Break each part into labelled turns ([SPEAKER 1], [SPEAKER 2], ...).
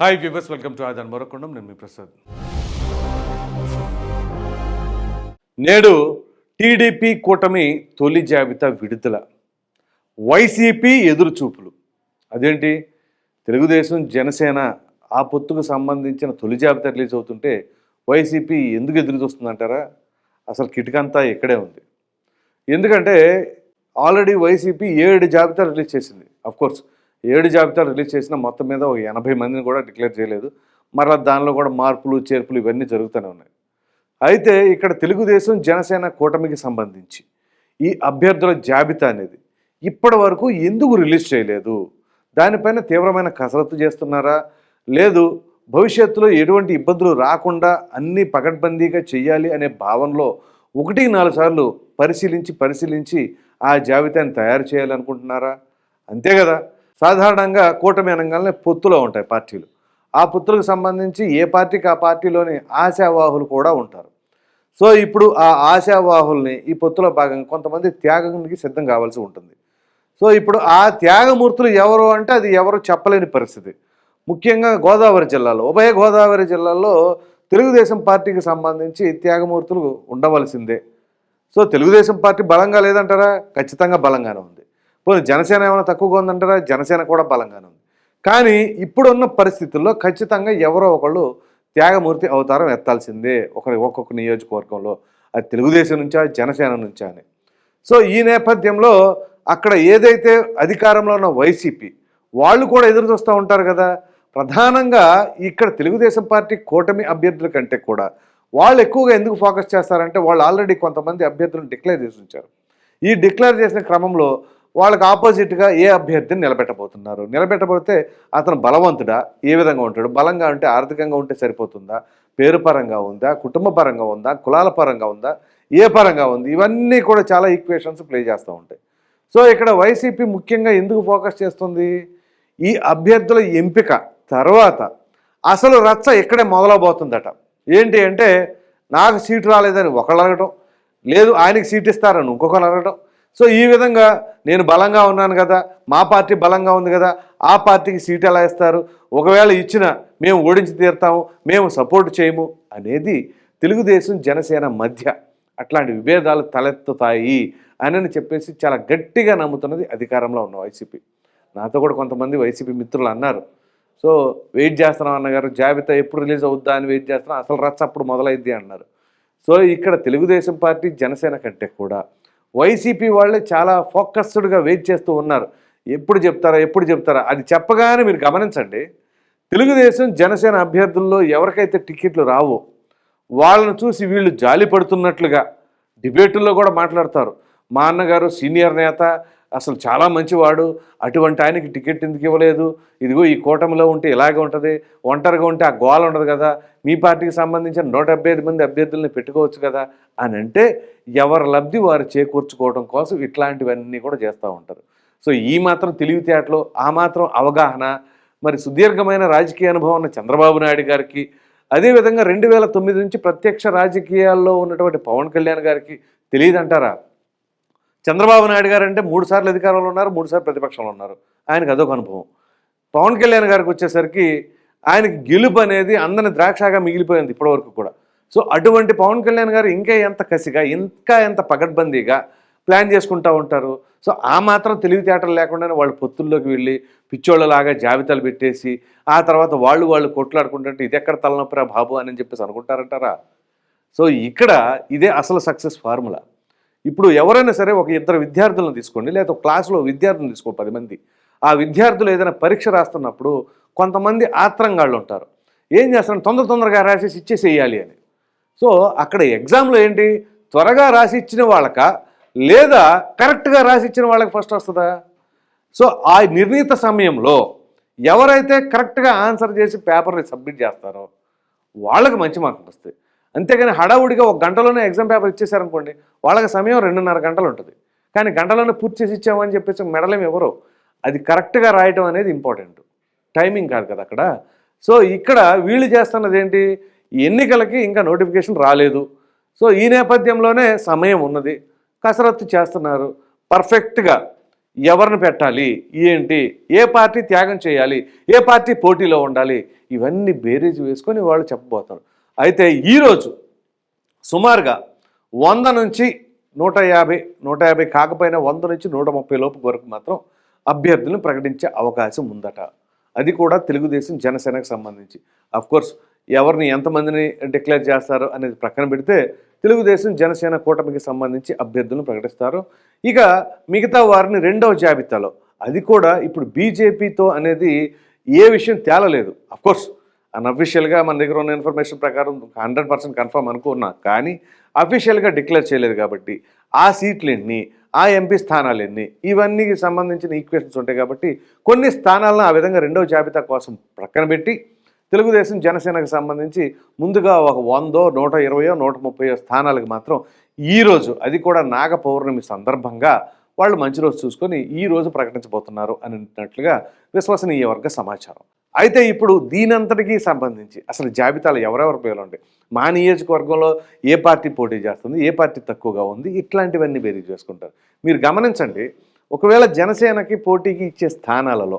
[SPEAKER 1] Hi viewers welcome to Aadhan మరొకొండం నేను మీ ప్రసాద్ నేడు టీడీపీ కూటమి తొలి జాబితా విడుదల. వైసీపీ ఎదురుచూపులు. అదేంటి? తెలుగుదేశం జనసేన ఆ పొత్తుకు సంబంధించిన తొలి జాబితా రిలీజ్ అవుతుంటే వైసీపీ ఎందుకు ఎదురు చూస్తుందంటారా అసలు కిటికంతా ఇక్కడే ఉంది. ఎందుకంటే ఆల్రెడీ వైసీపీ ఏడు జాబితా రిలీజ్ చేసింది. అఫ్కోర్స్ ఏడు జాబితా రిలీజ్ చేసిన మొత్తం మీద ఒక ఎనభై మందిని కూడా డిక్లేర్ చేయలేదు. మరలా దానిలో కూడా మార్పులు చేర్పులు ఇవన్నీ జరుగుతూనే ఉన్నాయి. అయితే ఇక్కడ తెలుగుదేశం జనసేన కూటమికి సంబంధించి ఈ అభ్యర్థుల జాబితా అనేది ఇప్పటి వరకు ఎందుకు రిలీజ్ చేయలేదు? దానిపైన తీవ్రమైన కసరత్తు చేస్తున్నారా? లేదు భవిష్యత్తులో ఎటువంటి ఇబ్బందులు రాకుండా అన్ని పకడ్బందీగా చేయాలి అనే భావనలో ఒకటి నాలుగు సార్లు పరిశీలించి పరిశీలించి ఆ జాబితాని తయారు చేయాలనుకుంటున్నారా? అంతే కదా. సాధారణంగా కూటమి అనగానే పొత్తులో ఉంటాయి పార్టీలు. ఆ పొత్తులకు సంబంధించి ఏ పార్టీకి ఆ పార్టీలోని ఆశావాహులు కూడా ఉంటారు. సో ఇప్పుడు ఆ ఆశావాహుల్ని ఈ పొత్తులో భాగంగా కొంతమంది త్యాగానికి సిద్ధం కావాల్సి ఉంటుంది. సో ఇప్పుడు ఆ త్యాగమూర్తులు ఎవరు అంటే అది ఎవరు చెప్పలేని పరిస్థితి. ముఖ్యంగా గోదావరి జిల్లాలో ఉభయ గోదావరి జిల్లాలో తెలుగుదేశం పార్టీకి సంబంధించి త్యాగమూర్తులు ఉండవలసిందే. సో తెలుగుదేశం పార్టీ బలంగా లేదంటారా? ఖచ్చితంగా బలంగానే ఉంది. పోనీ జనసేన ఏమైనా తక్కువగా ఉందంటారా? జనసేన కూడా బలంగానే ఉంది. కానీ ఇప్పుడున్న పరిస్థితుల్లో ఖచ్చితంగా ఎవరో ఒకళ్ళు త్యాగమూర్తి అవతారం ఎత్తాల్సిందే ఒకరి ఒక్కొక్క నియోజకవర్గంలో. అది తెలుగుదేశం నుంచా జనసేన నుంచా అని. సో ఈ నేపథ్యంలో అక్కడ ఏదైతే అధికారంలో ఉన్న వైసీపీ వాళ్ళు కూడా ఎదురు చూస్తూ ఉంటారు కదా. ప్రధానంగా ఇక్కడ తెలుగుదేశం పార్టీ కూటమి అభ్యర్థుల కంటే కూడా వాళ్ళు ఎక్కువగా ఎందుకు ఫోకస్ చేస్తారంటే వాళ్ళు ఆల్రెడీ కొంతమంది అభ్యర్థులను డిక్లేర్ చేసి ఉంచారు. ఈ డిక్లేర్ చేసిన క్రమంలో వాళ్ళకి ఆపోజిట్గా ఏ అభ్యర్థిని నిలబెట్టబోతున్నారు? నిలబెట్టబోతే అతను బలవంతుడా? ఏ విధంగా ఉంటాడు? బలంగా ఉంటే ఆర్థికంగా ఉంటే సరిపోతుందా? పేరు పరంగా ఉందా? కుటుంబ పరంగా ఉందా? కులాల పరంగా ఉందా? ఏ పరంగా ఉంది? ఇవన్నీ కూడా చాలా ఈక్వేషన్స్ ప్లే చేస్తూ ఉంటాయి. సో ఇక్కడ వైసీపీ ముఖ్యంగా ఎందుకు ఫోకస్ చేస్తుంది? ఈ అభ్యర్థుల ఎంపిక తర్వాత అసలు రచ్చ ఇక్కడే మొదలవబోతుందట. ఏంటి అంటే నాకు సీటు రాలేదని ఒకళ్ళు అడగటం లేదు ఆయనకి సీట్ ఇస్తారని ఇంకొకరు అడగటం సో ఈ విధంగా నేను బలంగా ఉన్నాను కదా మా పార్టీ బలంగా ఉంది కదా ఆ పార్టీకి సీట్ ఎలా ఇస్తారు? ఒకవేళ ఇచ్చిన మేము ఓడించి తీరుతాము మేము సపోర్ట్ చేయము అనేది తెలుగుదేశం జనసేన మధ్య అట్లాంటి విభేదాలు తలెత్తుతాయి అని చెప్పేసి చాలా గట్టిగా నమ్ముతున్నది అధికారంలో ఉన్న వైసీపీ. నాతో కూడా కొంతమంది వైసీపీ మిత్రులు అన్నారు. సో వెయిట్ చేస్తున్నాం అన్నగారు జాబితా ఎప్పుడు రిలీజ్ అవుద్దా అని వెయిట్ చేస్తున్నాం అసలు రచ్చ అప్పుడు మొదలైద్ది అన్నారు. సో ఇక్కడ తెలుగుదేశం పార్టీ జనసేన కంటే కూడా వైసీపీ వాళ్ళే చాలా ఫోకస్డ్గా వెయిట్ చేస్తూ ఉన్నారు. ఎప్పుడు చెప్తారా ఎప్పుడు చెప్తారా? అది చెప్పగానే మీరు గమనించండి. తెలుగుదేశం జనసేన అభ్యర్థుల్లో ఎవరికైతే టికెట్లు రావో వాళ్ళను చూసి వీళ్ళు జాలి పడుతున్నట్లుగా డిబేటుల్లో కూడా మాట్లాడతారు. మా అన్నగారు సీనియర్ నేత అసలు చాలా మంచివాడు. అటువంటి ఆయనకి టికెట్ ఎందుకు ఇవ్వలేదు? ఇదిగో ఈ కూటమిలో ఉంటే ఇలాగే ఉంటుంది. ఒంటరిగా ఉంటే ఆ గోల ఉండదు కదా. మీ పార్టీకి సంబంధించిన నూట ఐదు మంది అభ్యర్థుల్ని పెట్టుకోవచ్చు కదా అని అంటే ఎవరి లబ్ధి వారు చేకూర్చుకోవడం కోసం ఇట్లాంటివన్నీ కూడా చేస్తూ ఉంటారు. సో ఈ మాత్రం తెలివితేటలు ఆ మాత్రం అవగాహన మరి సుదీర్ఘమైన రాజకీయ అనుభవం ఉన్న చంద్రబాబు నాయుడు గారికి అదేవిధంగా రెండు వేల తొమ్మిది నుంచి ప్రత్యక్ష రాజకీయాల్లో ఉన్నటువంటి పవన్ కళ్యాణ్ గారికి తెలియదంటారా? చంద్రబాబు నాయుడు గారు అంటే మూడు సార్లు అధికారంలో ఉన్నారు మూడు సార్లు ప్రతిపక్షంలో ఉన్నారు. ఆయనకు అదొక అనుభవం. పవన్ కళ్యాణ్ గారికి వచ్చేసరికి ఆయనకి గెలుపు అనేది అందని ద్రాక్షగా మిగిలిపోయింది ఇప్పటివరకు కూడా. సో అటువంటి పవన్ కళ్యాణ్ గారు ఇంకా ఎంత కసిగా ఇంకా ఎంత పగడ్బందీగా ప్లాన్ చేసుకుంటూ ఉంటారు? సో ఆ మాత్రం తెలివితేటలు లేకుండానే వాళ్ళు పొత్తుల్లోకి వెళ్ళి పిచ్చోళ్ళలాగా జాబితాలు పెట్టేసి ఆ తర్వాత వాళ్ళు వాళ్ళు కొట్లాడుకుంటుంటే ఇది ఎక్కడ తలనొప్పిరా బాబు అని చెప్పేసి అనుకుంటారంటారా? సో ఇక్కడ ఇదే అసలు సక్సెస్ ఫార్ములా. ఇప్పుడు ఎవరైనా సరే ఒక ఇద్దరు విద్యార్థులను తీసుకోండి లేదా క్లాసులో విద్యార్థులను తీసుకో పది మంది. ఆ విద్యార్థులు ఏదైనా పరీక్ష రాస్తున్నప్పుడు కొంతమంది ఆత్రంగాళ్ళు ఉంటారు. ఏం చేస్తారు? తొందర తొందరగా రాసేసి ఇచ్చేసేయాలి అని. సో అక్కడ ఎగ్జామ్లో ఏంటి? త్వరగా రాసి ఇచ్చిన వాళ్ళక? లేదా కరెక్ట్గా రాసి ఇచ్చిన వాళ్ళకి ఫస్ట్ వస్తుందా? సో ఆ నిర్ణీత సమయంలో ఎవరైతే కరెక్ట్గా ఆన్సర్ చేసి పేపర్ని సబ్మిట్ చేస్తారో వాళ్ళకి మంచి మార్కులు వస్తాయి. అంతేగాని హడావుడిగా ఒక గంటలోనే ఎగ్జామ్ పేపర్ ఇచ్చేసారనుకోండి వాళ్ళకి సమయం రెండున్నర గంటలు ఉంటుంది కానీ గంటలోనే పూర్తి చేసి ఇచ్చామని చెప్పేసి మెడలేం ఎవరు? అది కరెక్ట్గా రాయటం అనేది ఇంపార్టెంట్ టైమింగ్ కాదు కదా అక్కడ. సో ఇక్కడ వీళ్ళు చేస్తున్నది ఏంటి ఎన్నికలకి ఇంకా నోటిఫికేషన్ రాలేదు. సో ఈ నేపథ్యంలోనే సమయం ఉన్నది. కసరత్తు చేస్తున్నారు. పర్ఫెక్ట్గా ఎవరిని పెట్టాలి? ఏంటి? ఏ పార్టీ త్యాగం చేయాలి? ఏ పార్టీ పోటీలో ఉండాలి? ఇవన్నీ బేరీజ్ వేసుకొని వాళ్ళు చెప్పబోతారు అయితే ఈరోజు సుమారుగా వంద నుంచి నూట యాభై నూట యాభై కాకపోయినా వంద నుంచి నూట ముప్పై లోపు వరకు మాత్రం అభ్యర్థులను ప్రకటించే అవకాశం ఉందట. అది కూడా తెలుగుదేశం జనసేనకు సంబంధించి. కోర్స్ ఎవరిని ఎంతమందిని డిక్లేర్ చేస్తారు అనేది ప్రక్కన పెడితే తెలుగుదేశం జనసేన కూటమికి సంబంధించి అభ్యర్థులను ప్రకటిస్తారు. ఇక మిగతా వారిని రెండవ జాబితాలో. అది కూడా ఇప్పుడు బీజేపీతో అనేది ఏ విషయం తేలలేదు. కోర్స్ అన్అఫీషియల్గా మన దగ్గర ఉన్న ఇన్ఫర్మేషన్ ప్రకారం హండ్రెడ్ పర్సెంట్ కన్ఫర్మ్ అనుకున్నా. కానీ అఫీషియల్గా డిక్లేర్ చేయలేదు కాబట్టి ఆ సీట్లు ఎన్ని ఆ ఎంపీ స్థానాలు ఎన్ని ఇవన్నీ సంబంధించిన ఈక్వేషన్స్ ఉంటాయి కాబట్టి కొన్ని స్థానాలను ఆ విధంగా రెండవ జాబితా కోసం ప్రక్కన పెట్టి తెలుగుదేశం జనసేనకు సంబంధించి ముందుగా ఒక వందో నూట ఇరవయో నూట ముప్పయో స్థానాలకు మాత్రం ఈరోజు అది కూడా నాగ పౌర్ణమి సందర్భంగా వాళ్ళు మంచి రోజు చూసుకొని ఈ రోజు ప్రకటించబోతున్నారు అన్నట్లుగా విశ్వసనీయ వర్గ సమాచారం. అయితే ఇప్పుడు దీనంతటికీ సంబంధించి అసలు జాబితాలో ఎవరెవరి పేర్లు ఉంటాయి? మా నియోజకవర్గంలో ఏ పార్టీ పోటీ చేస్తుంది? ఏ పార్టీ తక్కువగా ఉంది? ఇట్లాంటివన్నీ బేరీ చేసుకుంటారు. మీరు గమనించండి ఒకవేళ జనసేనకి పోటీకి ఇచ్చే స్థానాలలో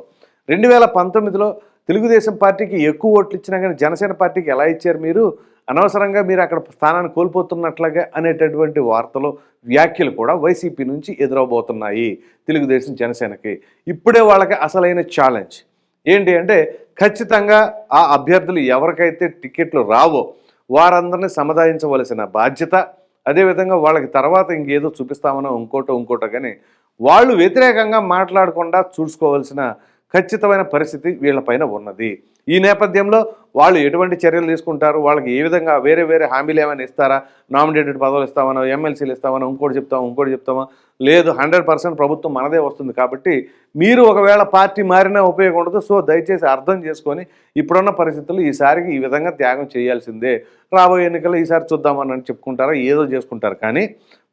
[SPEAKER 1] రెండు వేల పంతొమ్మిదిలో తెలుగుదేశం పార్టీకి ఎక్కువ ఓట్లు ఇచ్చినా కానీ జనసేన పార్టీకి ఎలా ఇచ్చారు మీరు? అనవసరంగా మీరు అక్కడ స్థానాన్ని కోల్పోతున్నట్లుగా అనేటటువంటి వార్తలు వ్యాఖ్యలు కూడా వైసీపీ నుంచి ఎదురవబోతున్నాయి తెలుగుదేశం జనసేనకి. ఇప్పుడే వాళ్ళకి అసలైన ఛాలెంజ్ ఏంటి అంటే ఖచ్చితంగా ఆ అభ్యర్థులు ఎవరికైతే టికెట్లు రావో వారందరినీ సముదాయించవలసిన బాధ్యత అదేవిధంగా వాళ్ళకి తర్వాత ఇంకేదో చూపిస్తామనో ఇంకోటో ఇంకోటో కానీ వాళ్ళు వ్యతిరేకంగా మాట్లాడకుండా చూసుకోవాల్సిన ఖచ్చితమైన పరిస్థితి వీళ్ళపైన ఉన్నది. ఈ నేపథ్యంలో వాళ్ళు ఎటువంటి చర్యలు తీసుకుంటారు? వాళ్ళకి ఏ విధంగా వేరే వేరే హామీలు ఏమైనా ఇస్తారా? నామినేటెడ్ పదవులు ఇస్తామనో ఎమ్మెల్సీలు ఇస్తామనో ఇంకోటి చెప్తామో ఇంకోటి చెప్తామా? లేదు హండ్రెడ్ పర్సెంట్ ప్రభుత్వం మనదే వస్తుంది కాబట్టి మీరు ఒకవేళ పార్టీ మారినా ఉపయోగం ఉండదు. సో దయచేసి అర్థం చేసుకొని ఇప్పుడున్న పరిస్థితుల్లో ఈసారికి ఈ విధంగా త్యాగం చేయాల్సిందే. రాబోయే ఎన్నికల్లో ఈసారి చూద్దామని చెప్పుకుంటారా? ఏదో చేసుకుంటారు. కానీ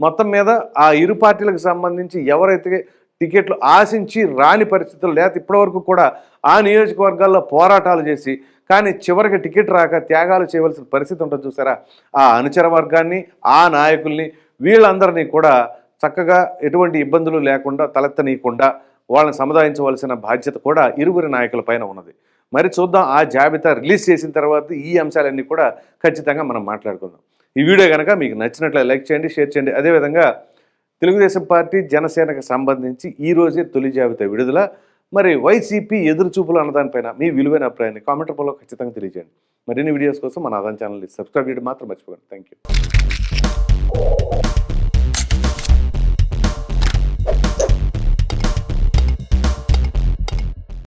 [SPEAKER 1] మొత్తం మీద ఆ ఇరు పార్టీలకు సంబంధించి ఎవరైతే టికెట్లు ఆశించి రాని పరిస్థితులు లేక ఇప్పటివరకు కూడా ఆ నియోజకవర్గాల్లో పోరాటాలు చేసి కానీ చివరికి టికెట్ రాక త్యాగాలు చేయవలసిన పరిస్థితి ఉంటుంది చూసారా? ఆ అనుచర వర్గాన్ని ఆ నాయకుల్ని వీళ్ళందరినీ కూడా చక్కగా ఎటువంటి ఇబ్బందులు లేకుండా తలెత్తనీయకుండా వాళ్ళని సముదాయించవలసిన బాధ్యత కూడా ఇరువురి నాయకుల పైన ఉన్నది. మరి చూద్దాం ఆ జాబితా రిలీజ్ చేసిన తర్వాత ఈ అంశాలన్నీ కూడా ఖచ్చితంగా మనం మాట్లాడుకుందాం. ఈ వీడియో కనుక మీకు నచ్చినట్లయితే లైక్ చేయండి షేర్ చేయండి. అదేవిధంగా తెలుగుదేశం పార్టీ జనసేనకు సంబంధించి ఈరోజే తొలి జాబితా విడుదల. మరి వైసీపీ ఎదురుచూపులు అన్నదానిపైన మీ విలువైన అభిప్రాయాన్ని కామెంట్ రూపంలో ఖచ్చితంగా తెలియజేయండి. మరిన్ని వీడియోస్ కోసం మన ఆదాన్ ఛానల్ని సబ్స్క్రైబ్ చేయడం మాత్రం మర్చిపోకండి. Thank you